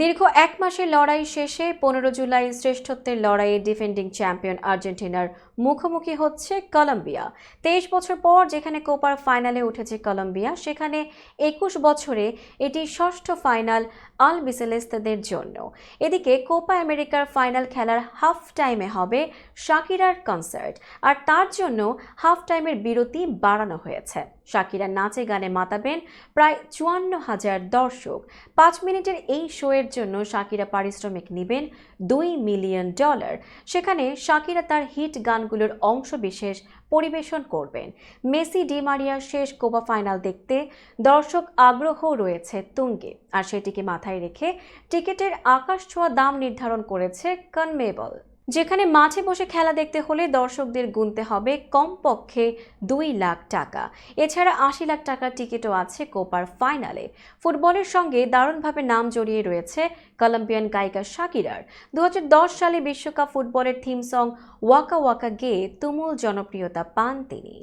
দীর্ঘ এক মাসের লড়াই শেষে পনেরো জুলাই শ্রেষ্ঠত্বের লড়াইয়ে ডিফেন্ডিং চ্যাম্পিয়ন আর্জেন্টিনার মুখোমুখি হচ্ছে কলম্বিয়া। তেইশ বছর পর যেখানে কোপার ফাইনালে উঠেছে কলম্বিয়া, সেখানে একুশ বছরে এটি ষষ্ঠ ফাইনাল আল বিসেলেস্তাদের জন্য। এদিকে কোপা আমেরিকার ফাইনাল খেলার হাফ টাইমে হবে শাকিরার কনসার্ট, আর তার জন্য হাফ টাইমের বিরতি বাড়ানো হয়েছে। শাকিরা নাচে গানে মাতাবেন প্রায় চুয়ান্ন হাজার দর্শক। পাঁচ মিনিটের এই শোয়ের জন্য শাকিরা পারিশ্রমিক নেবেন দুই মিলিয়ন ডলার। সেখানে শাকিরা তার হিট গানগুলোর অংশ বিশেষ পরিবেশন করবেন। মেসি, ডি মারিয়ার শেষ কোপা ফাইনাল দেখতে দর্শক আগ্রহ রয়েছে তুঙ্গে। আর সেটিকে মাথায় রেখে টিকিটের আকাশ ছোঁয়া দাম নির্ধারণ করেছে কনমেবল। যেখানে মাঠে বসে খেলা দেখতে হলে দর্শকদের গুনতে হবে কমপক্ষে দুই লাখ টাকা। এছাড়া আশি লাখ টাকার টিকিটও আছে কোপার ফাইনালে। ফুটবলের সঙ্গে দারুণভাবে নাম জড়িয়ে রয়েছে কলম্বিয়ান গায়িকা শাকিরার। দু হাজার দশ সালে বিশ্বকাপ ফুটবলের থিম সং ওয়াকা ওয়াকা গেয়ে তুমুল জনপ্রিয়তা পান তিনি।